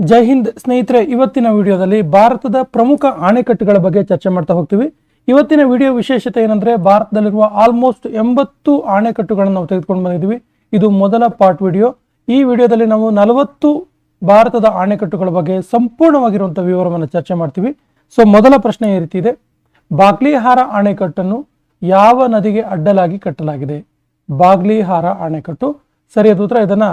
ಜೈ ಹಿಂದ್ ಸ್ನೇಹಿತರೆ, ಇವತ್ತಿನ ವಿಡಿಯೋದಲ್ಲಿ ಭಾರತದ ಪ್ರಮುಖ ಅಣೆಕಟ್ಟುಗಳ ಬಗ್ಗೆ ಚರ್ಚೆ ಮಾಡ್ತಾ ಹೋಗ್ತೀವಿ. ಇವತ್ತಿನ ವಿಡಿಯೋ ವಿಶೇಷತೆ ಏನಂದ್ರೆ, ಭಾರತದಲ್ಲಿರುವ ಆಲ್ಮೋಸ್ಟ್ ಎಂಬತ್ತು ಅಣೆಕಟ್ಟುಗಳನ್ನು ನಾವು ತೆಗೆದುಕೊಂಡು ಬಂದಿದ್ದೀವಿ. ಇದು ಮೊದಲ ಪಾರ್ಟ್ ವಿಡಿಯೋ. ಈ ವಿಡಿಯೋದಲ್ಲಿ ನಾವು ನಲವತ್ತು ಭಾರತದ ಅಣೆಕಟ್ಟುಗಳ ಬಗ್ಗೆ ಸಂಪೂರ್ಣವಾಗಿರುವಂತಹ ವಿವರವನ್ನು ಚರ್ಚೆ ಮಾಡ್ತೀವಿ. ಸೊ ಮೊದಲ ಪ್ರಶ್ನೆ ಈ ರೀತಿ ಇದೆ. ಬಾಗ್ಲಿಹಾರ ಅಣೆಕಟ್ಟನ್ನು ಯಾವ ನದಿಗೆ ಅಡ್ಡಲಾಗಿ ಕಟ್ಟಲಾಗಿದೆ? ಬಾಗ್ಲಿಹಾರ ಅಣೆಕಟ್ಟು ಸರಿಯಾದ ಉತ್ತರ ಇದನ್ನ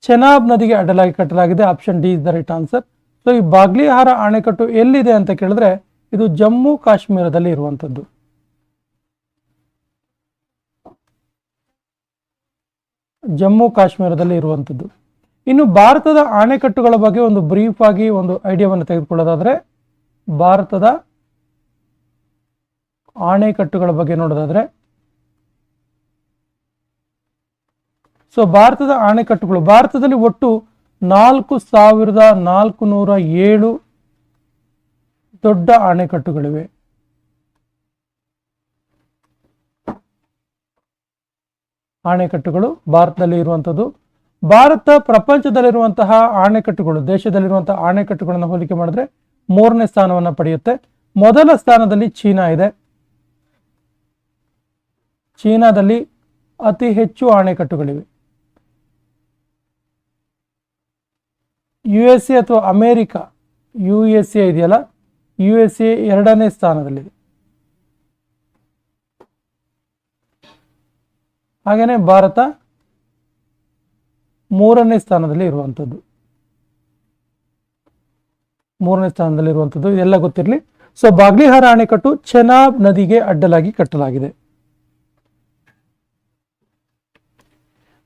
ಚೆನಾಬ್ ನದಿಗೆ ಅಡ್ಡಲಾಗಿ ಕಟ್ಟಲಾಗಿದೆ. Option D is the right answer. So, ಈ ಬಾಗ್ಲಿಹಾರ ಅಣೆಕಟ್ಟು ಎಲ್ಲಿದೆ ಅಂತ ಕೇಳಿದ್ರೆ ಇದು ಜಮ್ಮು ಕಾಶ್ಮೀರದಲ್ಲಿ ಇರುವಂಥದ್ದು. ಜಮ್ಮು ಕಾಶ್ಮೀರದಲ್ಲಿ ಇರುವಂಥದ್ದು. ಇನ್ನು ಭಾರತದ ಅಣೆಕಟ್ಟುಗಳ ಬಗ್ಗೆ ಒಂದು ಬ್ರೀಫ್ ಆಗಿ ಒಂದು ಐಡಿಯಾವನ್ನು ತೆಗೆದುಕೊಳ್ಳೋದಾದ್ರೆ, ಭಾರತದ ಅಣೆಕಟ್ಟುಗಳ ಬಗ್ಗೆ ನೋಡೋದಾದ್ರೆ ಸೊ ಭಾರತದ ಅಣೆಕಟ್ಟುಗಳು ಭಾರತದಲ್ಲಿ ಒಟ್ಟು ನಾಲ್ಕು ಸಾವಿರದ ನಾಲ್ಕು ನೂರ ಏಳು ದೊಡ್ಡ ಅಣೆಕಟ್ಟುಗಳಿವೆ ಅಣೆಕಟ್ಟುಗಳು ಭಾರತದಲ್ಲಿ ಇರುವಂಥದ್ದು. ಭಾರತ ಪ್ರಪಂಚದಲ್ಲಿರುವಂತಹ ಅಣೆಕಟ್ಟುಗಳು ದೇಶದಲ್ಲಿರುವಂತಹ ಅಣೆಕಟ್ಟುಗಳನ್ನು ಹೋಲಿಕೆ ಮಾಡಿದ್ರೆ ಮೂರನೇ ಸ್ಥಾನವನ್ನು ಪಡೆಯುತ್ತೆ. ಮೊದಲ ಸ್ಥಾನದಲ್ಲಿ ಚೀನಾ ಇದೆ. ಚೀನಾದಲ್ಲಿ ಅತಿ ಹೆಚ್ಚು ಅಣೆಕಟ್ಟುಗಳಿವೆ ಯು ಎಸ್ ಎ ಅಥವಾ ಅಮೇರಿಕಾ ಯು ಎಸ್ ಎ ಇದೆಯಲ್ಲ? ಯು ಎಸ್ ಎ ಎರಡನೇ ಸ್ಥಾನದಲ್ಲಿದೆ. ಹಾಗೆಯೇ ಭಾರತ ಮೂರನೇ ಸ್ಥಾನದಲ್ಲಿ ಇರುವಂಥದ್ದು. ಮೂರನೇ ಸ್ಥಾನದಲ್ಲಿ ಇರುವಂಥದ್ದು. ಇದೆಲ್ಲ ಗೊತ್ತಿರಲಿ. ಸೊ ಬಾಗ್ಲಿಹಾರ ಅಣೆಕಟ್ಟು ಚೆನಾಬ್ ನದಿಗೆ ಅಡ್ಡಲಾಗಿ ಕಟ್ಟಲಾಗಿದೆ.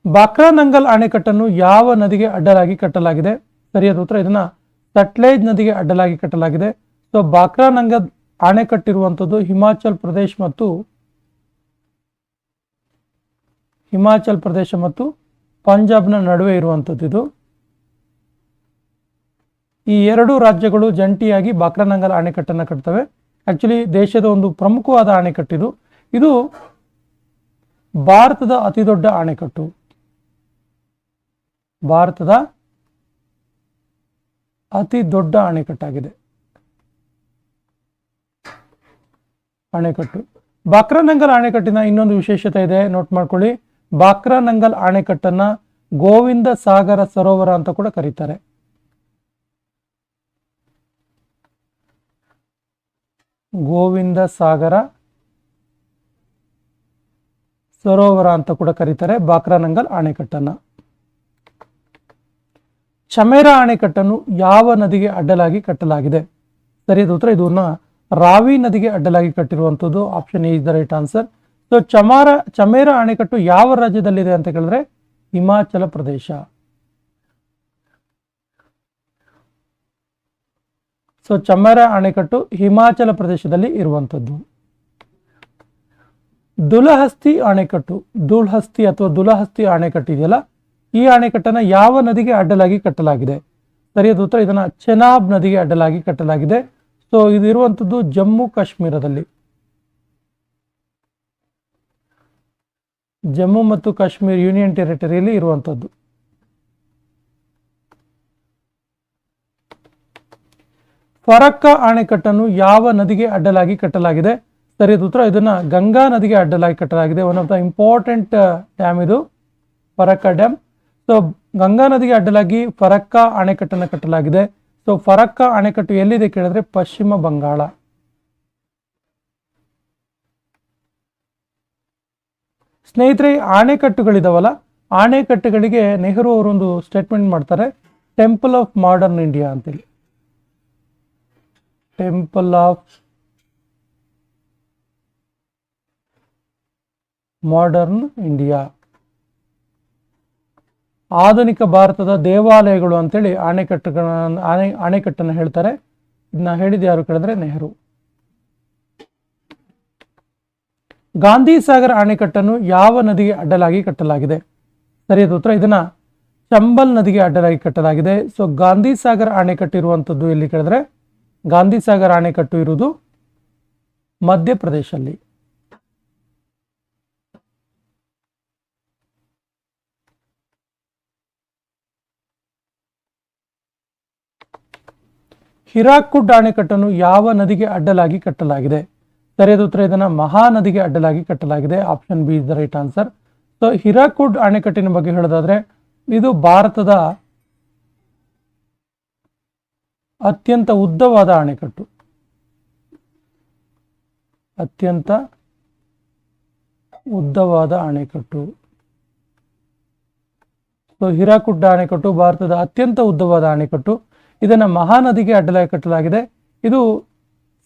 ಬಾಕ್ರಾನಂಗಲ್ ಅಣೆಕಟ್ಟನ್ನು ಯಾವ ನದಿಗೆ ಅಡ್ಡಲಾಗಿ ಕಟ್ಟಲಾಗಿದೆ? ಸರಿಯಾದ ಉತ್ತರ ಇದನ್ನ ಸಟ್ಲೇಜ್ ನದಿಗೆ ಅಡ್ಡಲಾಗಿ ಕಟ್ಟಲಾಗಿದೆ. ಸೊ ಬಾಕ್ರಾನಂಗ ಅಣೆಕಟ್ಟಿರುವಂಥದ್ದು ಹಿಮಾಚಲ್ ಪ್ರದೇಶ್ ಮತ್ತು ಹಿಮಾಚಲ್ ಪ್ರದೇಶ ಮತ್ತು ಪಂಜಾಬ್ನ ನಡುವೆ ಇರುವಂಥದ್ದು ಇದು. ಈ ಎರಡು ರಾಜ್ಯಗಳು ಜಂಟಿಯಾಗಿ ಬಾಕ್ರಾನಂಗಲ್ ಅಣೆಕಟ್ಟನ್ನು ಕಟ್ತವೆ. ಆಕ್ಚುಲಿ ದೇಶದ ಒಂದು ಪ್ರಮುಖವಾದ ಅಣೆಕಟ್ಟಿದು ಇದು. ಭಾರತದ ಅತಿ ದೊಡ್ಡ ಅಣೆಕಟ್ಟು ಭಾರತದ ಅತಿ ದೊಡ್ಡ ಅಣೆಕಟ್ಟಾಗಿದೆ. ಅಣೆಕಟ್ಟು. ಬಾಕ್ರಾನಂಗಲ್ ಅಣೆಕಟ್ಟಿನ ಇನ್ನೊಂದು ವಿಶೇಷತೆ ಇದೆ. ನೋಟ್ ಮಾಡ್ಕೊಳ್ಳಿ. ಬಾಕ್ರಾನಂಗಲ್ ಅಣೆಕಟ್ಟನ್ನ ಗೋವಿಂದ ಸಾಗರ ಸರೋವರ ಅಂತ ಕೂಡ ಕರೀತಾರೆ. ಗೋವಿಂದ ಸಾಗರ ಸರೋವರ ಅಂತ ಕೂಡ ಕರೀತಾರೆ. ಬಾಕ್ರಾನಂಗಲ್ ಅಣೆಕಟ್ಟನ್ನ. ಚಮೇರಾ ಅಣೆಕಟ್ಟನ್ನು ಯಾವ ನದಿಗೆ ಅಡ್ಡಲಾಗಿ ಕಟ್ಟಲಾಗಿದೆ? ಸರಿಯಾದ ಉತ್ತರ ಇದನ್ನ ರಾವಿ ನದಿಗೆ ಅಡ್ಡಲಾಗಿ ಕಟ್ಟಿರುವಂಥದ್ದು option A is the right answer so ಚಮಾರ Chamera ಅಣೆಕಟ್ಟು ಯಾವ ರಾಜ್ಯದಲ್ಲಿದೆ ಅಂತ ಕೇಳಿದ್ರೆ ಹಿಮಾಚಲ ಪ್ರದೇಶ. ಸೊ ಚಮರ ಅಣೆಕಟ್ಟು ಹಿಮಾಚಲ ಪ್ರದೇಶದಲ್ಲಿ ಇರುವಂಥದ್ದು ದುಲಹಸ್ತಿ ಅಣೆಕಟ್ಟು ದುಲ್ಹಸ್ತಿ ಅಥವಾ ದುಲಹಸ್ತಿ ಅಣೆಕಟ್ಟು ಇದೆಯಲ್ಲ ಈ ಅಣೆಕಟ್ಟನ್ನು ಯಾವ ನದಿಗೆ ಅಡ್ಡಲಾಗಿ ಕಟ್ಟಲಾಗಿದೆ? ಸರಿಯಾದ ಉತ್ತರ. ಇದನ್ನ ಚೆನಾಬ್ ನದಿಗೆ ಅಡ್ಡಲಾಗಿ ಕಟ್ಟಲಾಗಿದೆ. ಸೊ ಇದು ಇರುವಂಥದ್ದು ಜಮ್ಮು ಕಾಶ್ಮೀರದಲ್ಲಿ. ಜಮ್ಮು ಮತ್ತು ಕಾಶ್ಮೀರ್ ಯೂನಿಯನ್ ಟೆರಿಟರಿಯಲ್ಲಿ ಇರುವಂಥದ್ದು. ಫರಕ್ಕ ಅಣೆಕಟ್ಟನ್ನು ಯಾವ ನದಿಗೆ ಅಡ್ಡಲಾಗಿ ಕಟ್ಟಲಾಗಿದೆ? ಸರಿಯಾದ ಉತ್ತರ. ಇದನ್ನ ಗಂಗಾ ನದಿಗೆ ಅಡ್ಡಲಾಗಿ ಕಟ್ಟಲಾಗಿದೆ. One of the important dam ಇದು. ಫರಕ್ಕ ಡ್ಯಾಮ್ ಸೊ ಗಂಗಾ ನದಿಗೆ ಅಡ್ಡಲಾಗಿ ಫರಕ್ಕ ಅಣೆಕಟ್ಟನ್ನು ಕಟ್ಟಲಾಗಿದೆ. ಸೊ ಫರಕ್ಕ ಅಣೆಕಟ್ಟು ಎಲ್ಲಿದೆ ಕೇಳಿದ್ರೆ ಪಶ್ಚಿಮ ಬಂಗಾಳ. ಸ್ನೇಹಿತರೆ ಅಣೆಕಟ್ಟುಗಳಿದಾವಲ್ಲ ಅಣೆಕಟ್ಟುಗಳಿಗೆ ನೆಹರು ಅವರೊಂದು ಸ್ಟೇಟ್ಮೆಂಟ್ ಮಾಡ್ತಾರೆ. ಟೆಂಪಲ್ ಆಫ್ ಮಾಡರ್ನ್ ಇಂಡಿಯಾ ಅಂತೇಳಿ. ಟೆಂಪಲ್ ಆಫ್ ಮಾಡರ್ನ್ ಇಂಡಿಯಾ ಆಧುನಿಕ ಭಾರತದ ದೇವಾಲಯಗಳು ಅಂತೇಳಿ ಅಣೆಕಟ್ಟು ಅಣೆ ಅಣೆಕಟ್ಟನ್ನು ಹೇಳ್ತಾರೆ. ಇದನ್ನ ಹೇಳಿದ ಯಾರು ಕೇಳಿದ್ರೆ ನೆಹರು. ಗಾಂಧಿ ಸಾಗರ ಅಣೆಕಟ್ಟನ್ನು ಯಾವ ನದಿಗೆ ಅಡ್ಡಲಾಗಿ ಕಟ್ಟಲಾಗಿದೆ? ಸರಿಯಾದ ಉತ್ತರ. ಇದನ್ನ ಚಂಬಲ್ ನದಿಗೆ ಅಡ್ಡಲಾಗಿ ಕಟ್ಟಲಾಗಿದೆ. ಸೊ ಗಾಂಧಿ ಸಾಗರ್ ಅಣೆಕಟ್ಟು ಇರುವಂಥದ್ದು ಎಲ್ಲಿ ಕೇಳಿದ್ರೆ, ಗಾಂಧಿ ಸಾಗರ್ ಅಣೆಕಟ್ಟು ಇರುವುದು ಮಧ್ಯಪ್ರದೇಶಲ್ಲಿ. ಹಿರಾಕುಡ್ ಅಣೆಕಟ್ಟನ್ನು ಯಾವ ನದಿಗೆ ಅಡ್ಡಲಾಗಿ ಕಟ್ಟಲಾಗಿದೆ? ಸರಿಯಾದ ಉತ್ತರ ಇದನ್ನ ಮಹಾನದಿಗೆ ಅಡ್ಡಲಾಗಿ ಕಟ್ಟಲಾಗಿದೆ. Option B is the right answer. So Hirakud ಅಣೆಕಟ್ಟಿನ ಬಗ್ಗೆ ಹೇಳೋದಾದ್ರೆ, ಇದು ಭಾರತದ ಅತ್ಯಂತ ಉದ್ದವಾದ ಅಣೆಕಟ್ಟು ಅತ್ಯಂತ ಉದ್ದವಾದ ಅಣೆಕಟ್ಟು ಸೊ ಹಿರಾಕುಡ್ಡ ಅಣೆಕಟ್ಟು ಭಾರತದ ಅತ್ಯಂತ ಉದ್ದವಾದ ಅಣೆಕಟ್ಟು ಇದನ್ನು ಮಹಾನದಿಗೆ ಅಡ್ಡಲಾಗಿ ಕಟ್ಟಲಾಗಿದೆ ಇದು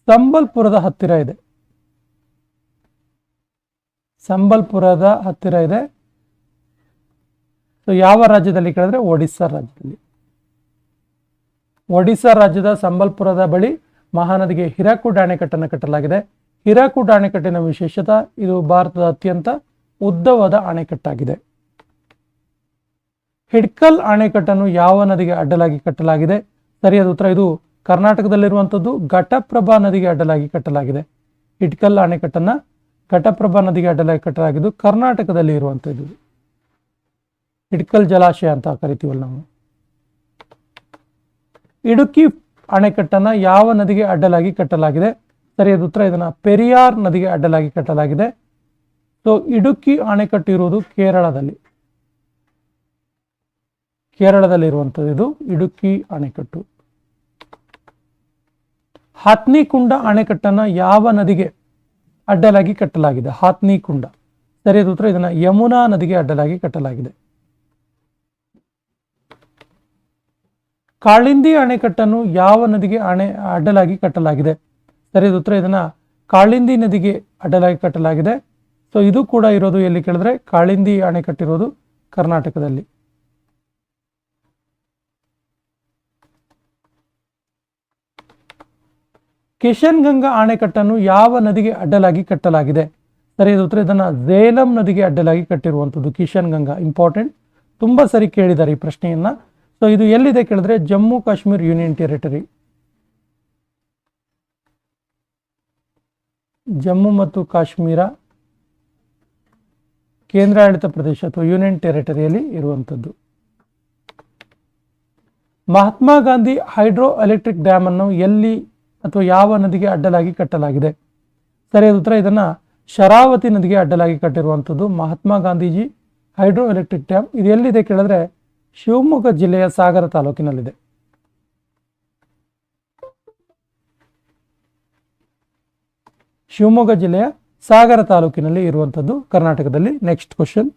ಸಂಬಲ್ಪುರದ ಹತ್ತಿರ ಇದೆ. ಸಂಬಲ್ಪುರದ ಹತ್ತಿರ ಇದೆ. ಸೊ ಯಾವ ರಾಜ್ಯದಲ್ಲಿ ಕೇಳಿದ್ರೆ ಒಡಿಸ್ಸಾ ರಾಜ್ಯದಲ್ಲಿ. ಒಡಿಸ್ಸಾ ರಾಜ್ಯದ ಸಂಬಲ್ಪುರದ ಬಳಿ ಮಹಾನದಿಗೆ ಹಿರಾಕುಡ್ ಅಣೆಕಟ್ಟನ್ನು ಕಟ್ಟಲಾಗಿದೆ. ಹಿರಾಕುಡ್ ಅಣೆಕಟ್ಟಿನ ವಿಶೇಷತೆ ಇದು ಭಾರತದ ಅತ್ಯಂತ ಉದ್ದವಾದ ಅಣೆಕಟ್ಟಾಗಿದೆ ಹಿಡ್ಕಲ್ ಅಣೆಕಟ್ಟನ್ನು ಯಾವ ನದಿಗೆ ಅಡ್ಡಲಾಗಿ ಕಟ್ಟಲಾಗಿದೆ? ಸರಿಯಾದ ಉತ್ತರ ಇದು ಕರ್ನಾಟಕದಲ್ಲಿರುವಂಥದ್ದು ಘಟಪ್ರಭಾ ನದಿಗೆ ಅಡ್ಡಲಾಗಿ ಕಟ್ಟಲಾಗಿದೆ. ಇಟ್ಕಲ್ ಅಣೆಕಟ್ಟನ್ನ ಘಟಪ್ರಭಾ ನದಿಗೆ ಅಡ್ಡಲಾಗಿ ಕಟ್ಟಲಾಗಿದ್ದು ಕರ್ನಾಟಕದಲ್ಲಿ ಇರುವಂಥದ್ದು. ಇಟ್ಕಲ್ ಜಲಾಶಯ ಅಂತ ಕರಿತೀವಲ್ಲ ನಾವು. ಇಡುಕಿ ಅಣೆಕಟ್ಟನ್ನ ಯಾವ ನದಿಗೆ ಅಡ್ಡಲಾಗಿ ಕಟ್ಟಲಾಗಿದೆ? ಸರಿಯಾದ ಉತ್ತರ ಇದನ್ನ ಪೆರಿಯಾರ್ ನದಿಗೆ ಅಡ್ಡಲಾಗಿ ಕಟ್ಟಲಾಗಿದೆ. ಸೊ ಇಡುಕಿ ಅಣೆಕಟ್ಟು ಇರುವುದು ಕೇರಳದಲ್ಲಿ. ಕೇರಳದಲ್ಲಿರುವಂಥದ್ದು ಇದು ಇಡುಕಿ ಅಣೆಕಟ್ಟು ಹಾತ್ನಿಕುಂಡ ಅಣೆಕಟ್ಟನ್ನ ಯಾವ ನದಿಗೆ ಅಡ್ಡಲಾಗಿ ಕಟ್ಟಲಾಗಿದೆ? ಹಾತ್ನಿಕುಂಡ ಸರಿಯಾದ ಉತ್ತರ ಇದನ್ನ ಯಮುನಾ ನದಿಗೆ ಅಡ್ಡಲಾಗಿ ಕಟ್ಟಲಾಗಿದೆ. ಕಾಳಿಂದಿ ಅಣೆಕಟ್ಟನ್ನು ಯಾವ ನದಿಗೆ ಅಣೆ, ಅಡ್ಡಲಾಗಿ ಕಟ್ಟಲಾಗಿದೆ? ಸರಿಯಾದ ಉತ್ತರ ಇದನ್ನ ಕಾಳಿಂದಿ ನದಿಗೆ ಅಡ್ಡಲಾಗಿ ಕಟ್ಟಲಾಗಿದೆ. ಸೊ ಇದು ಕೂಡ ಇರೋದು ಎಲ್ಲಿ ಕೇಳಿದ್ರೆ ಕಾಳಿಂದಿ ಅಣೆಕಟ್ಟಿರೋದು ಕರ್ನಾಟಕದಲ್ಲಿ. ಕಿಶನ್ ಗಂಗಾ ಅಣೆಕಟ್ಟನ್ನು ಯಾವ ನದಿಗೆ ಅಡ್ಡಲಾಗಿ ಕಟ್ಟಲಾಗಿದೆ? ಸರಿಯಾದ ಉತ್ತರ ಇದನ್ನ ಝೇಲಂ ನದಿಗೆ ಅಡ್ಡಲಾಗಿ ಕಟ್ಟಿರುವಂಥದ್ದು ಕಿಶನ್ ಗಂಗಾ. ಇಂಪಾರ್ಟೆಂಟ್ ತುಂಬ ಸರಿ ಕೇಳಿದ್ದಾರೆ ಈ ಪ್ರಶ್ನೆಯನ್ನ. ಸೊ ಇದು ಎಲ್ಲಿದೆ ಕೇಳಿದ್ರೆ ಜಮ್ಮು ಕಾಶ್ಮೀರ್ ಯೂನಿಯನ್ ಟೆರಿಟರಿ. ಜಮ್ಮು ಮತ್ತು ಕಾಶ್ಮೀರ ಕೇಂದ್ರಾಡಳಿತ ಪ್ರದೇಶ ಅಥವಾ ಯೂನಿಯನ್ ಟೆರಿಟರಿಯಲ್ಲಿ ಇರುವಂಥದ್ದು Mahatma Gandhi hydro electric dam ಅನ್ನು ಎಲ್ಲಿ ಅಥವಾ ಯಾವ ನದಿಗೆ ಅಡ್ಡಲಾಗಿ ಕಟ್ಟಲಾಗಿದೆ? ಸರಿಯಾದ ಉತ್ತರ ಇದನ್ನು ಶರಾವತಿ ನದಿಗೆ ಅಡ್ಡಲಾಗಿ ಕಟ್ಟಿರುವಂಥದ್ದು Mahatma Gandhiji hydro electric dam. ಇದು ಎಲ್ಲಿದೆ ಕೇಳಿದ್ರೆ ಶಿವಮೊಗ್ಗ ಜಿಲ್ಲೆಯ ಸಾಗರ ತಾಲೂಕಿನಲ್ಲಿದೆ. ಶಿವಮೊಗ್ಗ ಜಿಲ್ಲೆಯ ಸಾಗರ ತಾಲೂಕಿನಲ್ಲಿ ಇರುವಂಥದ್ದು ಕರ್ನಾಟಕದಲ್ಲಿ. ನೆಕ್ಸ್ಟ್ ಕ್ವಶನ್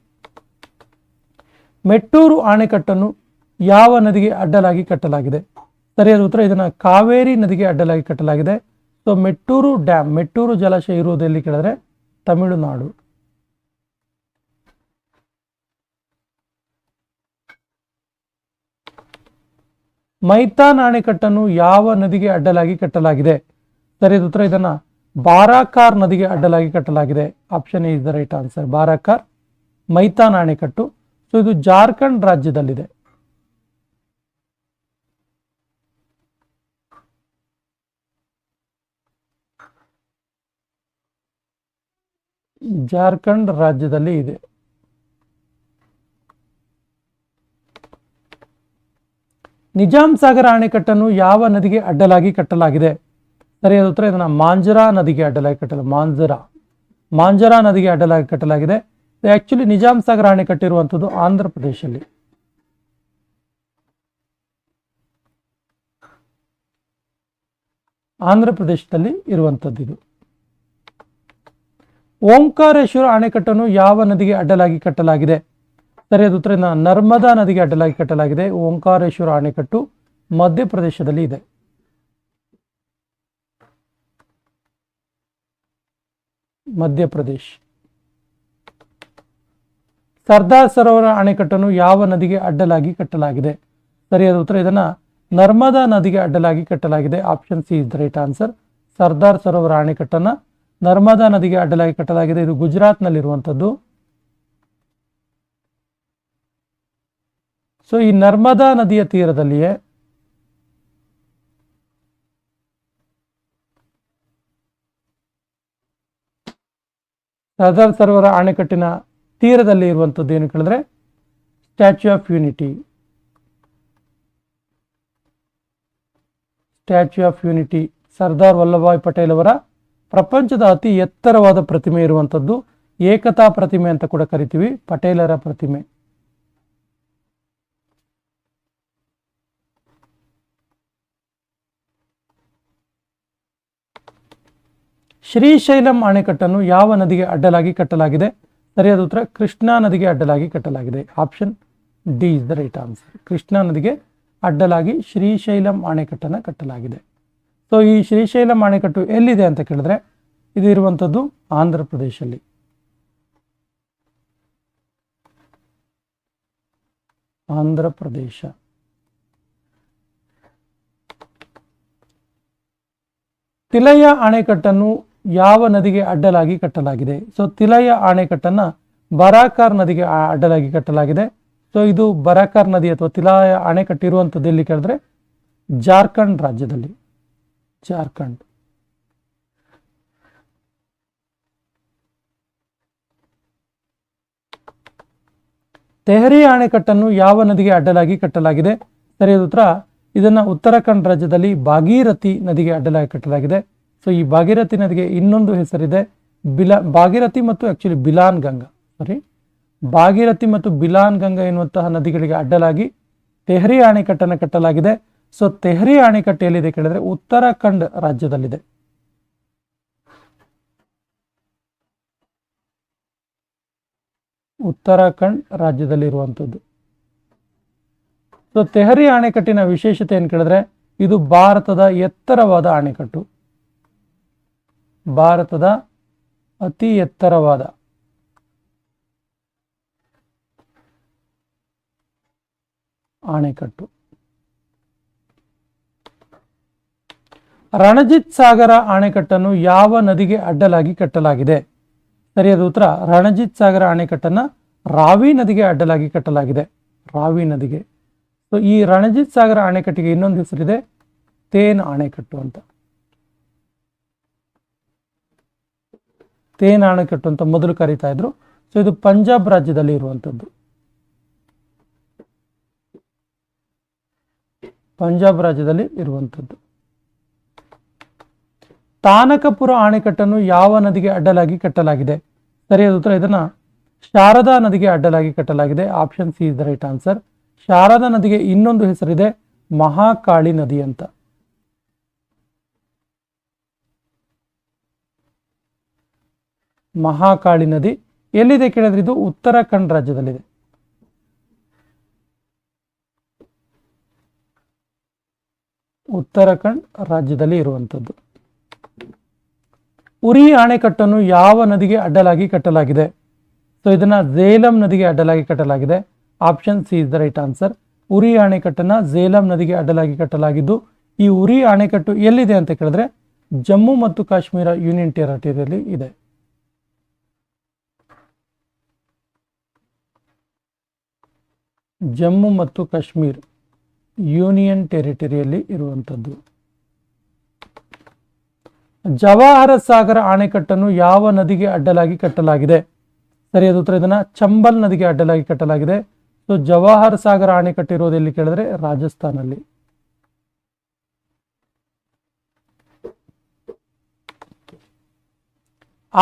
ಮೆಟ್ಟೂರು ಅಣೆಕಟ್ಟನ್ನು ಯಾವ ನದಿಗೆ ಅಡ್ಡಲಾಗಿ ಕಟ್ಟಲಾಗಿದೆ? ಸರಿಯಾದ ಉತ್ತರ, ಇದನ್ನು ಕಾವೇರಿ ನದಿಗೆ ಅಡ್ಡಲಾಗಿ ಕಟ್ಟಲಾಗಿದೆ. ಸೊ ಮೆಟ್ಟೂರು ಡ್ಯಾಮ್ ಮೆಟ್ಟೂರು ಜಲಾಶಯ ಇರುವುದೆಲ್ಲಿ ಕೇಳಿದ್ರೆ ತಮಿಳುನಾಡು. ಮೈತಾನ್ ಅಣೆಕಟ್ಟನ್ನು ಯಾವ ನದಿಗೆ ಅಡ್ಡಲಾಗಿ ಕಟ್ಟಲಾಗಿದೆ? ಸರಿಯಾದ ಉತ್ತರ, ಇದನ್ನ ಬಾರಾಕಾರ್ ನದಿಗೆ ಅಡ್ಡಲಾಗಿ ಕಟ್ಟಲಾಗಿದೆ. Option is the right answer Barakar Maithon ಅಣೆಕಟ್ಟು ಸೊ ಇದು ಜಾರ್ಖಂಡ್ ರಾಜ್ಯದಲ್ಲಿದೆ. ಜಾರ್ಖಂಡ್ ರಾಜ್ಯದಲ್ಲಿ ಇದೆ. ನಿಜಾಮ್ ಸಾಗರ ಅಣೆಕಟ್ಟನ್ನು ಯಾವ ನದಿಗೆ ಅಡ್ಡಲಾಗಿ ಕಟ್ಟಲಾಗಿದೆ? ಸರಿಯಾದ ಉತ್ತರ ಇದನ್ನ ಮಾಂಜರಾ ನದಿಗೆ ಅಡ್ಡಲಾಗಿ ಕಟ್ಟಲು, ಮಾಂಜರಾ. ಮಾಂಜರಾ ನದಿಗೆ ಅಡ್ಡಲಾಗಿ ಕಟ್ಟಲಾಗಿದೆ. ಆಕ್ಚುಲಿ ನಿಜಾಮ್ ಸಾಗರ ಅಣೆಕಟ್ಟಿರುವಂಥದ್ದು ಆಂಧ್ರ ಪ್ರದೇಶದಲ್ಲಿ ಆಂಧ್ರ ಪ್ರದೇಶದಲ್ಲಿ ಇರುವಂಥದ್ದು ಇದು ಓಂಕಾರೇಶ್ವರ ಅಣೆಕಟ್ಟನ್ನು ಯಾವ ನದಿಗೆ ಅಡ್ಡಲಾಗಿ ಕಟ್ಟಲಾಗಿದೆ? ಸರಿಯಾದ ಉತ್ತರ ನರ್ಮದಾ ನದಿಗೆ ಅಡ್ಡಲಾಗಿ ಕಟ್ಟಲಾಗಿದೆ. ಓಂಕಾರೇಶ್ವರ ಅಣೆಕಟ್ಟು ಮಧ್ಯಪ್ರದೇಶದಲ್ಲಿ ಇದೆ. ಮಧ್ಯಪ್ರದೇಶ. ಸರ್ದಾರ್ ಸರೋವರ ಅಣೆಕಟ್ಟನ್ನು ಯಾವ ನದಿಗೆ ಅಡ್ಡಲಾಗಿ ಕಟ್ಟಲಾಗಿದೆ? ಸರಿಯಾದ ಉತ್ತರ ಇದನ್ನ ನರ್ಮದಾ ನದಿಗೆ ಅಡ್ಡಲಾಗಿ ಕಟ್ಟಲಾಗಿದೆ. Option C is the right answer. Sardar Sarovar ಅಣೆಕಟ್ಟನ್ನ Narmada ನದಿಗೆ ಅಡ್ಡಲಾಗಿ ಕಟ್ಟಲಾಗಿದೆ. ಇದು ಗುಜರಾತ್ನಲ್ಲಿರುವಂಥದ್ದು. ಸೊ ಈ ನರ್ಮದಾ ನದಿಯ ತೀರದಲ್ಲಿಯೇ ಸರ್ದಾರ್ ಸರೋವರ ಅಣೆಕಟ್ಟಿನ ತೀರದಲ್ಲಿ ಇರುವಂಥದ್ದು ಏನು ಕೇಳಿದ್ರೆ statue of unity. Statue of unity Sardar Vallabhbhai Patel ಅವರ ಪ್ರಪಂಚದ ಅತಿ ಎತ್ತರವಾದ ಪ್ರತಿಮೆ ಇರುವಂಥದ್ದು ಏಕತಾ ಪ್ರತಿಮೆ ಅಂತ ಕೂಡ ಕರಿತೀವಿ, ಪಟೇಲರ ಪ್ರತಿಮೆ. ಶ್ರೀಶೈಲಂ ಅಣೆಕಟ್ಟನ್ನು ಯಾವ ನದಿಗೆ ಅಡ್ಡಲಾಗಿ ಕಟ್ಟಲಾಗಿದೆ? ಸರಿಯಾದ ಉತ್ತರ, ಕೃಷ್ಣಾ ನದಿಗೆ ಅಡ್ಡಲಾಗಿ ಕಟ್ಟಲಾಗಿದೆ. Option D is the right answer. Krishna ನದಿಗೆ ಅಡ್ಡಲಾಗಿ ಶ್ರೀಶೈಲಂ ಅಣೆಕಟ್ಟನ್ನು ಕಟ್ಟಲಾಗಿದೆ. ಸೊ ಈ ಶ್ರೀಶೈಲಂ ಅಣೆಕಟ್ಟು ಎಲ್ಲಿದೆ ಅಂತ ಕೇಳಿದ್ರೆ, ಇದು ಇರುವಂಥದ್ದು ಆಂಧ್ರ ಪ್ರದೇಶದಲ್ಲಿ ಆಂಧ್ರ ಪ್ರದೇಶ. ತಿಲಯ ಅಣೆಕಟ್ಟನ್ನು ಯಾವ ನದಿಗೆ ಅಡ್ಡಲಾಗಿ ಕಟ್ಟಲಾಗಿದೆ? ಸೊ ತಿಲಯ ಅಣೆಕಟ್ಟನ್ನು ಬರಾಕಾರ್ ನದಿಗೆ ಅಡ್ಡಲಾಗಿ ಕಟ್ಟಲಾಗಿದೆ. ಸೊ ಇದು ಬರಾಕಾರ್ ನದಿ ಅಥವಾ ತಿಲಯ ಅಣೆಕಟ್ಟು ಇರುವಂಥದ್ದು ಎಲ್ಲಿ ಕೇಳಿದ್ರೆ, ಜಾರ್ಖಂಡ್ ರಾಜ್ಯದಲ್ಲಿ. ಜಾರ್ಖಂಡ್. ತೆಹರಿ ಅಣೆಕಟ್ಟನ್ನು ಯಾವ ನದಿಗೆ ಅಡ್ಡಲಾಗಿ ಕಟ್ಟಲಾಗಿದೆ? ಸರಿಯಾದ ಉತ್ತರ, ಇದನ್ನು ಉತ್ತರಾಖಂಡ್ ರಾಜ್ಯದಲ್ಲಿ ಭಾಗೀರಥಿ ನದಿಗೆ ಅಡ್ಡಲಾಗಿ ಕಟ್ಟಲಾಗಿದೆ. ಸೊ ಈ ಭಾಗೀರಥಿ ನದಿಗೆ ಇನ್ನೊಂದು ಹೆಸರಿದೆ, ಬಿಲಾ, ಭಾಗೀರಥಿ ಮತ್ತು ಆ್ಯಕ್ಚುಲಿ ಬಿಲಾನ್ ಗಂಗಾ. ಸಾರಿ ಭಾಗೀರಥಿ ಮತ್ತು ಬಿಲಾನ್ ಗಂಗಾ ಎನ್ನುವಂತಹ ನದಿಗಳಿಗೆ ಅಡ್ಡಲಾಗಿ ತೆಹರಿ ಅಣೆಕಟ್ಟನ್ನು ಕಟ್ಟಲಾಗಿದೆ. ಸೊ ತೆಹರಿ ಅಣೆಕಟ್ಟು ಎಲ್ಲಿದೆ ಕೇಳಿದ್ರೆ ಉತ್ತರಾಖಂಡ್ ರಾಜ್ಯದಲ್ಲಿದೆ. ಉತ್ತರಾಖಂಡ್ ರಾಜ್ಯದಲ್ಲಿರುವಂಥದ್ದು. ಸೊ ತೆಹರಿ ಅಣೆಕಟ್ಟಿನ ವಿಶೇಷತೆ ಏನು ಕೇಳಿದ್ರೆ ಇದು ಭಾರತದ ಎತ್ತರವಾದ ಅಣೆಕಟ್ಟು ಭಾರತದ ಅತಿ ಎತ್ತರವಾದ. ಅಣೆಕಟ್ಟು ರಣಜಿತ್ ಸಾಗರ ಅಣೆಕಟ್ಟನ್ನು ಯಾವ ನದಿಗೆ ಅಡ್ಡಲಾಗಿ ಕಟ್ಟಲಾಗಿದೆ? ಸರಿಯಾದ ಉತ್ತರ. ರಣಜಿತ್ ಸಾಗರ ಅಣೆಕಟ್ಟನ್ನು ರಾವಿ ನದಿಗೆ ಅಡ್ಡಲಾಗಿ ಕಟ್ಟಲಾಗಿದೆ. ರಾವಿ ನದಿಗೆ. ಸೊ ಈ ರಣಜಿತ್ ಸಾಗರ ಅಣೆಕಟ್ಟಿಗೆ ಇನ್ನೊಂದು ಹೆಸರಿದೆ, ತೇನ್ ಅಣೆಕಟ್ಟು ಅಂತ. ತೇನ್ ಅಣೆಕಟ್ಟು ಅಂತ ಮೊದಲು ಕರೀತಾ ಇದ್ರು. ಸೊ ಇದು ಪಂಜಾಬ್ ರಾಜ್ಯದಲ್ಲಿ ಇರುವಂಥದ್ದು ಪಂಜಾಬ್ ರಾಜ್ಯದಲ್ಲಿ ಇರುವಂಥದ್ದು ತಾನಕಪುರ ಅಣೆಕಟ್ಟನ್ನು ಯಾವ ನದಿಗೆ ಅಡ್ಡಲಾಗಿ ಕಟ್ಟಲಾಗಿದೆ? ಸರಿಯಾದ ಉತ್ತರ ಇದನ್ನ ಶಾರದಾ ನದಿಗೆ ಅಡ್ಡಲಾಗಿ ಕಟ್ಟಲಾಗಿದೆ. Option C is the right answer. Sharada ನದಿಗೆ ಇನ್ನೊಂದು ಹೆಸರಿದೆ ಮಹಾಕಾಳಿ ನದಿ ಅಂತ. ಮಹಾಕಾಳಿ ನದಿ ಎಲ್ಲಿದೆ ಕೇಳಿದ್ರೆ ಇದು ಉತ್ತರಾಖಂಡ್ ರಾಜ್ಯದಲ್ಲಿದೆ. ಉತ್ತರಾಖಂಡ್ ರಾಜ್ಯದಲ್ಲಿ ಇರುವಂಥದ್ದು ಉರಿ ಅಣೆಕಟ್ಟನ್ನು ಯಾವ ನದಿಗೆ ಅಡ್ಡಲಾಗಿ ಕಟ್ಟಲಾಗಿದೆ? ಸೊ ಇದನ್ನ ಝೇಲಂ ನದಿಗೆ ಅಡ್ಡಲಾಗಿ ಕಟ್ಟಲಾಗಿದೆ. Option C is the right answer Uri ಅಣೆಕಟ್ಟನ್ನು Jhelum ನದಿಗೆ ಅಡ್ಡಲಾಗಿ ಕಟ್ಟಲಾಗಿದ್ದು, ಈ ಉರಿ ಅಣೆಕಟ್ಟು ಎಲ್ಲಿದೆ ಅಂತ ಕೇಳಿದ್ರೆ, ಜಮ್ಮು ಮತ್ತು ಕಾಶ್ಮೀರ ಯೂನಿಯನ್ ಟೆರಿಟರಿಯಲ್ಲಿ ಇದೆ. ಜಮ್ಮು ಮತ್ತು ಕಾಶ್ಮೀರ್ ಯೂನಿಯನ್ ಟೆರಿಟರಿಯಲ್ಲಿ ಇರುವಂಥದ್ದು ಜವಾಹರ ಸಾಗರ ಅಣೆಕಟ್ಟನ್ನು ಯಾವ ನದಿಗೆ ಅಡ್ಡಲಾಗಿ ಕಟ್ಟಲಾಗಿದೆ? ಸರಿಯಾದ ಉತ್ತರ ಇದನ್ನ ಚಂಬಲ್ ನದಿಗೆ ಅಡ್ಡಲಾಗಿ ಕಟ್ಟಲಾಗಿದೆ. ಸೊ ಜವಾಹರ ಸಾಗರ ಅಣೆಕಟ್ಟು ಇರೋದು ಎಲ್ಲಿ ಕೇಳಿದ್ರೆ ರಾಜಸ್ಥಾನಲ್ಲಿ.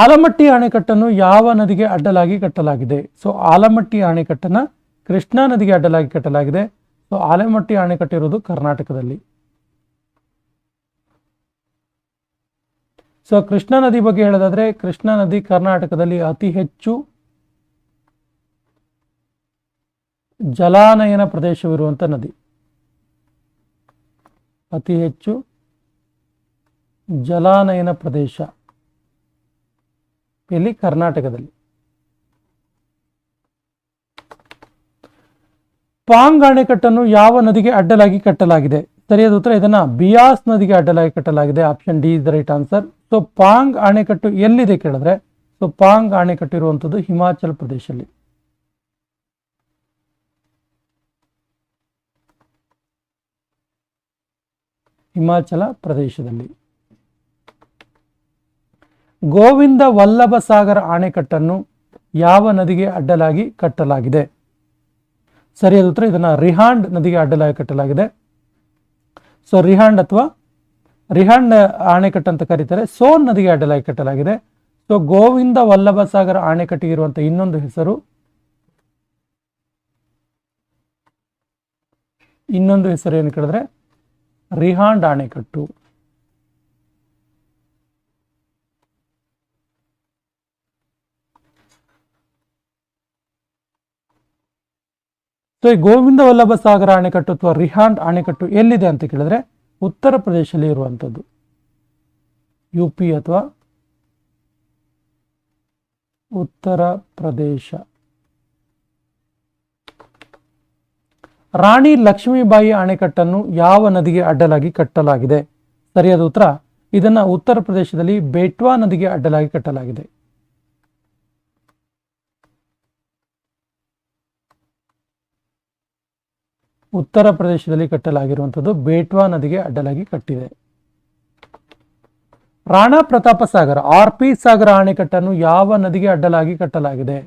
ಆಲಮಟ್ಟಿ ಅಣೆಕಟ್ಟನ್ನು ಯಾವ ನದಿಗೆ ಅಡ್ಡಲಾಗಿ ಕಟ್ಟಲಾಗಿದೆ? ಸೊ ಆಲಮಟ್ಟಿ ಅಣೆಕಟ್ಟನ್ನು ಕೃಷ್ಣಾ ನದಿಗೆ ಅಡ್ಡಲಾಗಿ ಕಟ್ಟಲಾಗಿದೆ. ಸೊ ಆಲಮಟ್ಟಿ ಅಣೆಕಟ್ಟಿರೋದು ಕರ್ನಾಟಕದಲ್ಲಿ. ಸೊ ಕೃಷ್ಣಾ ನದಿ ಬಗ್ಗೆ ಹೇಳೋದಾದ್ರೆ, ಕೃಷ್ಣಾ ನದಿ ಕರ್ನಾಟಕದಲ್ಲಿ ಅತಿ ಹೆಚ್ಚು ಜಲಾನಯನ ಪ್ರದೇಶವಿರುವಂಥ ನದಿ. ಅತಿ ಹೆಚ್ಚು ಜಲಾನಯನ ಪ್ರದೇಶ ಇಲ್ಲಿ ಕರ್ನಾಟಕದಲ್ಲಿ. ಪಾಂಗ್ ಅಣೆಕಟ್ಟನ್ನು ಯಾವ ನದಿಗೆ ಅಡ್ಡಲಾಗಿ ಕಟ್ಟಲಾಗಿದೆ? ಸರಿಯಾದ ಉತ್ತರ ಇದನ್ನ ಬಿಯಾಸ್ ನದಿಗೆ ಅಡ್ಡಲಾಗಿ ಕಟ್ಟಲಾಗಿದೆ. Option D is the right answer so Pong ಅಣೆಕಟ್ಟು ಎಲ್ಲಿದೆ ಕೇಳಿದ್ರೆ? ಸೊ ಪಾಂಗ್ ಅಣೆಕಟ್ಟು ಇರುವಂಥದ್ದು ಹಿಮಾಚಲ ಪ್ರದೇಶದಲ್ಲಿ ಹಿಮಾಚಲ ಪ್ರದೇಶದಲ್ಲಿ. ಗೋವಿಂದ ವಲ್ಲಭ ಸಾಗರ ಅಣೆಕಟ್ಟನ್ನು ಯಾವ ನದಿಗೆ ಅಡ್ಡಲಾಗಿ ಕಟ್ಟಲಾಗಿದೆ? ಸರಿಯಾದ ಉತ್ತರ ಇದನ್ನ ರಿಹಾಂಡ್ ನದಿಗೆ ಅಡ್ಡಲಾಗಿ ಕಟ್ಟಲಾಗಿದೆ. ಸೊ ರಿಹಾಂಡ್ ಅಥವಾ ರಿಹಾಂಡ್ ಅಣೆಕಟ್ಟು ಅಂತ ಕರೀತಾರೆ. ಸೋನ್ ನದಿಗೆ ಅಡ್ಡಲಾಗಿ ಕಟ್ಟಲಾಗಿದೆ. ಸೊ ಗೋವಿಂದ ವಲ್ಲಭ ಸಾಗರ ಅಣೆಕಟ್ಟಿಗೆ ಇರುವಂತಹ ಇನ್ನೊಂದು ಹೆಸರು. ಇನ್ನೊಂದು ಹೆಸರು ಏನು ಕೇಳಿದ್ರೆ, ರಿಹಾಂಡ್ ಅಣೆಕಟ್ಟು ಸೊ ಈ ಗೋವಿಂದ ವಲ್ಲಭ ಸಾಗರ ಅಣೆಕಟ್ಟು ಅಥವಾ ರಿಹಾಂಡ್ ಅಣೆಕಟ್ಟು ಎಲ್ಲಿದೆ ಅಂತ ಕೇಳಿದ್ರೆ ಉತ್ತರ ಪ್ರದೇಶದಲ್ಲಿ ಇರುವಂಥದ್ದು. ಯು ಪಿ ಅಥವಾ ಉತ್ತರ ಪ್ರದೇಶ. ರಾಣಿ ಲಕ್ಷ್ಮೀಬಾಯಿ ಅಣೆಕಟ್ಟನ್ನು ಯಾವ ನದಿಗೆ ಅಡ್ಡಲಾಗಿ ಕಟ್ಟಲಾಗಿದೆ? ಸರಿಯಾದ ಉತ್ತರ, ಇದನ್ನು ಉತ್ತರ ಪ್ರದೇಶದಲ್ಲಿ ಬೇಟ್ವಾ ನದಿಗೆ ಅಡ್ಡಲಾಗಿ ಕಟ್ಟಲಾಗಿದೆ. ಉತ್ತರ ಪ್ರದೇಶದಲ್ಲಿ ಕಟ್ಟಲಾಗಿರುವಂಥದ್ದು ಬೇಟ್ವಾ ನದಿಗೆ ಅಡ್ಡಲಾಗಿ ಕಟ್ಟಿದೆ. ರಾಣಾ ಪ್ರತಾಪ ಸಾಗರ, ಆರ್ ಪಿ ಸಾಗರ ಅಣೆಕಟ್ಟನ್ನು ಯಾವ ನದಿಗೆ ಅಡ್ಡಲಾಗಿ ಕಟ್ಟಲಾಗಿದೆ?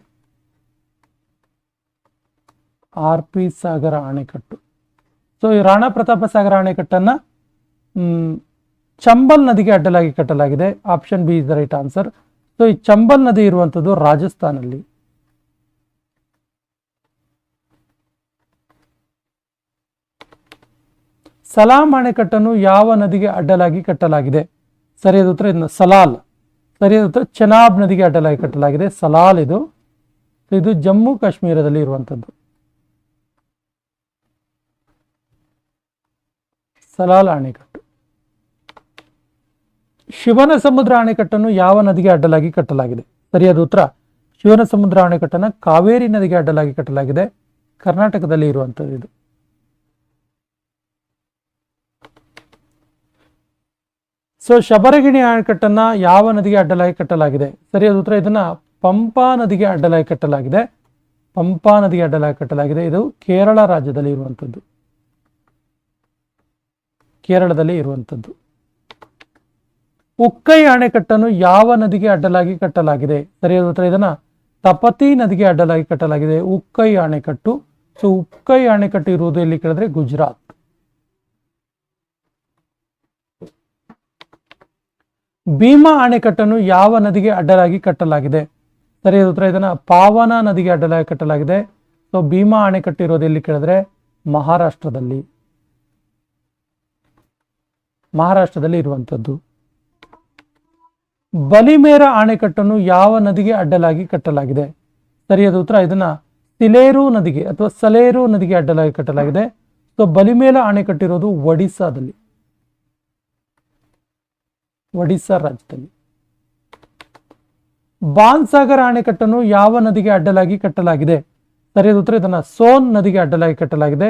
ಆರ್ ಪಿ ಸಾಗರ ಅಣೆಕಟ್ಟು ಸೊ ಈ ರಾಣಾ ಪ್ರತಾಪ ಸಾಗರ ಅಣೆಕಟ್ಟನ್ನ ಚಂಬಲ್ ನದಿಗೆ ಅಡ್ಡಲಾಗಿ ಕಟ್ಟಲಾಗಿದೆ. Option B is the right answer so ಈ ಚಂಬಲ್ ನದಿ ಇರುವಂಥದ್ದು ರಾಜಸ್ಥಾನಲ್ಲಿ. ಸಲಾಂ ಅಣೆಕಟ್ಟನ್ನು ಯಾವ ನದಿಗೆ ಅಡ್ಡಲಾಗಿ ಕಟ್ಟಲಾಗಿದೆ? ಸರಿಯಾದ ಉತ್ತರ ಇದನ್ನ ಸಲಾಲ್. ಸರಿಯಾದ ಉತ್ತರ ಚೆನಾಬ್ ನದಿಗೆ ಅಡ್ಡಲಾಗಿ ಕಟ್ಟಲಾಗಿದೆ. ಸಲಾಲ್ ಇದು. ಇದು ಜಮ್ಮು ಕಾಶ್ಮೀರದಲ್ಲಿ ಇರುವಂಥದ್ದು ಸಲಾಲ್ ಅಣೆಕಟ್ಟು ಶಿವನ ಸಮುದ್ರ ಅಣೆಕಟ್ಟನ್ನು ಯಾವ ನದಿಗೆ ಅಡ್ಡಲಾಗಿ ಕಟ್ಟಲಾಗಿದೆ? ಸರಿಯಾದ ಉತ್ತರ, ಶಿವನ ಸಮುದ್ರ ಅಣೆಕಟ್ಟನ್ನು ಕಾವೇರಿ ನದಿಗೆ ಅಡ್ಡಲಾಗಿ ಕಟ್ಟಲಾಗಿದೆ. ಕರ್ನಾಟಕದಲ್ಲಿ ಇರುವಂಥದ್ದು ಇದು. ಸೊ ಶಬರಗಿಣಿ ಅಣೆಕಟ್ಟನ್ನ ಯಾವ ನದಿಗೆ ಅಡ್ಡಲಾಗಿ ಕಟ್ಟಲಾಗಿದೆ? ಸರಿಯಾದ ಉತ್ತರ. ಇದನ್ನ ಪಂಪಾ ನದಿಗೆ ಅಡ್ಡಲಾಗಿ ಕಟ್ಟಲಾಗಿದೆ. ಪಂಪಾ ನದಿಗೆ ಅಡ್ಡಲಾಗಿ ಕಟ್ಟಲಾಗಿದೆ. ಇದು ಕೇರಳ ರಾಜ್ಯದಲ್ಲಿ ಇರುವಂಥದ್ದು ಕೇರಳದಲ್ಲಿ ಇರುವಂಥದ್ದು ಉಕ್ಕೈ ಅಣೆಕಟ್ಟನ್ನು ಯಾವ ನದಿಗೆ ಅಡ್ಡಲಾಗಿ ಕಟ್ಟಲಾಗಿದೆ? ಸರಿಯಾದ ಉತ್ತರ. ಇದನ್ನ ತಪತಿ ನದಿಗೆ ಅಡ್ಡಲಾಗಿ ಕಟ್ಟಲಾಗಿದೆ. ಉಕ್ಕೈ ಅಣೆಕಟ್ಟು ಸೊ ಉಕ್ಕೈ ಅಣೆಕಟ್ಟು ಇರುವುದು ಎಲ್ಲಿ ಕೇಳಿದ್ರೆ ಗುಜರಾತ್. ಭೀಮಾ ಅಣೆಕಟ್ಟನ್ನು ಯಾವ ನದಿಗೆ ಅಡ್ಡಲಾಗಿ ಕಟ್ಟಲಾಗಿದೆ? ಸರಿಯಾದ ಉತ್ತರ ಇದನ್ನ ಪಾವನ ನದಿಗೆ ಅಡ್ಡಲಾಗಿ ಕಟ್ಟಲಾಗಿದೆ. ಸೊ ಭೀಮಾ ಅಣೆಕಟ್ಟು ಇರೋದು ಎಲ್ಲಿ ಕೇಳಿದ್ರೆ ಮಹಾರಾಷ್ಟ್ರದಲ್ಲಿ. ಮಹಾರಾಷ್ಟ್ರದಲ್ಲಿ ಇರುವಂಥದ್ದು. ಬಲಿಮೇರ ಅಣೆಕಟ್ಟನ್ನು ಯಾವ ನದಿಗೆ ಅಡ್ಡಲಾಗಿ ಕಟ್ಟಲಾಗಿದೆ? ಸರಿಯಾದ ಉತ್ತರ ಇದನ್ನ ಸಿಲೇರು ನದಿಗೆ ಅಥವಾ ಸಲೇರು ನದಿಗೆ ಅಡ್ಡಲಾಗಿ ಕಟ್ಟಲಾಗಿದೆ. ಸೊ ಬಲಿಮೇಲ ಅಣೆಕಟ್ಟಿರೋದು ಒಡಿಸ್ಸಾದಲ್ಲಿ. ಒಡಿಸ್ಸಾ ರಾಜ್ಯದಲ್ಲಿ. ಬಾನ್ಸಾಗರ ಅಣೆಕಟ್ಟನ್ನು ಯಾವ ನದಿಗೆ ಅಡ್ಡಲಾಗಿ ಕಟ್ಟಲಾಗಿದೆ? ಸರಿಯಾದ ಉತ್ತರ ಇದನ್ನ ಸೋನ್ ನದಿಗೆ ಅಡ್ಡಲಾಗಿ ಕಟ್ಟಲಾಗಿದೆ.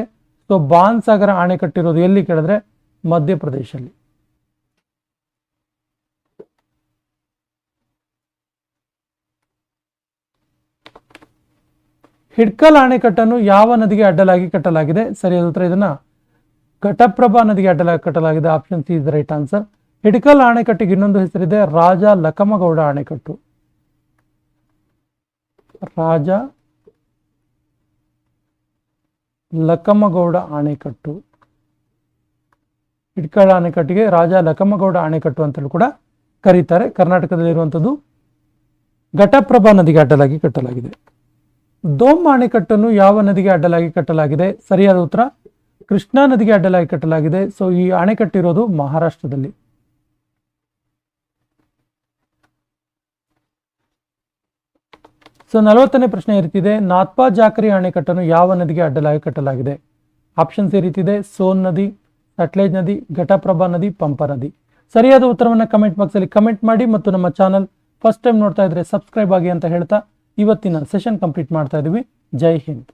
ಸೊ ಬಾನ್ಸಾಗರ ಅಣೆಕಟ್ಟಿರೋದು ಎಲ್ಲಿ ಕೇಳಿದ್ರೆ ಮಧ್ಯಪ್ರದೇಶಲ್ಲಿ. ಹಿಡ್ಕಲ್ ಅಣೆಕಟ್ಟನ್ನು ಯಾವ ನದಿಗೆ ಅಡ್ಡಲಾಗಿ ಕಟ್ಟಲಾಗಿದೆ? ಸರಿಯಾದ ಉತ್ತರ ಇದನ್ನ ಘಟಪ್ರಭಾ ನದಿಗೆ ಅಡ್ಡಲಾಗಿ ಕಟ್ಟಲಾಗಿದೆ. Option C is right answer Hidkal ಅಣೆಕಟ್ಟಿಗೆ ಇನ್ನೊಂದು ಹೆಸರಿದೆ, ರಾಜ ಲಕಮಗೌಡ ಅಣೆಕಟ್ಟು ರಾಜ ಲಕಮಗೌಡ ಅಣೆಕಟ್ಟು ಹಿಡ್ಕಳ ಅಣೆಕಟ್ಟಿಗೆ ರಾಜ ಲಕಮಗೌಡ ಅಣೆಕಟ್ಟು ಅಂತೇಳಿ ಕೂಡ ಕರೀತಾರೆ. ಕರ್ನಾಟಕದಲ್ಲಿರುವಂಥದ್ದು ಘಟಪ್ರಭಾ ನದಿಗೆ ಅಡ್ಡಲಾಗಿ ಕಟ್ಟಲಾಗಿದೆ. ದೋಮ್ ಅಣೆಕಟ್ಟನ್ನು ಯಾವ ನದಿಗೆ ಅಡ್ಡಲಾಗಿ ಕಟ್ಟಲಾಗಿದೆ? ಸರಿಯಾದ ಉತ್ತರ, ಕೃಷ್ಣಾ ನದಿಗೆ ಅಡ್ಡಲಾಗಿ ಕಟ್ಟಲಾಗಿದೆ. ಸೊ ಈ ಅಣೆಕಟ್ಟಿರೋದು ಮಹಾರಾಷ್ಟ್ರದಲ್ಲಿ. ಸೊ ನಲವತ್ತನೇ ಪ್ರಶ್ನೆ ಇರ್ತಿದೆ ನಾತ್ಪಾ ಜಾಕರಿ ಅಣೆಕಟ್ಟನ್ನು ಯಾವ ನದಿಗೆ ಅಡ್ಡಲಾಗಿ ಕಟ್ಟಲಾಗಿದೆ? ಆಪ್ಷನ್ಸ್ ಈ ರೀತಿದೆ. ಸೋನ್ ನದಿ, ಸಟ್ಲೇಜ್ ನದಿ, ಘಟಪ್ರಭಾ ನದಿ, ಪಂಪ ನದಿ. ಸರಿಯಾದ ಉತ್ತರವನ್ನು ಕಮೆಂಟ್ ಬಾಕ್ಸಲ್ಲಿ ಕಮೆಂಟ್ ಮಾಡಿ ಮತ್ತು ನಮ್ಮ ಚಾನಲ್ ಫಸ್ಟ್ ಟೈಮ್ ನೋಡ್ತಾ ಇದ್ರೆ ಸಬ್ಸ್ಕ್ರೈಬ್ ಆಗಿ ಅಂತ ಹೇಳ್ತಾ ಇವತ್ತಿನ ಸೆಷನ್ ಕಂಪ್ಲೀಟ್ ಮಾಡ್ತಾ ಇದ್ದೀವಿ ಜೈ ಹಿಂದ್.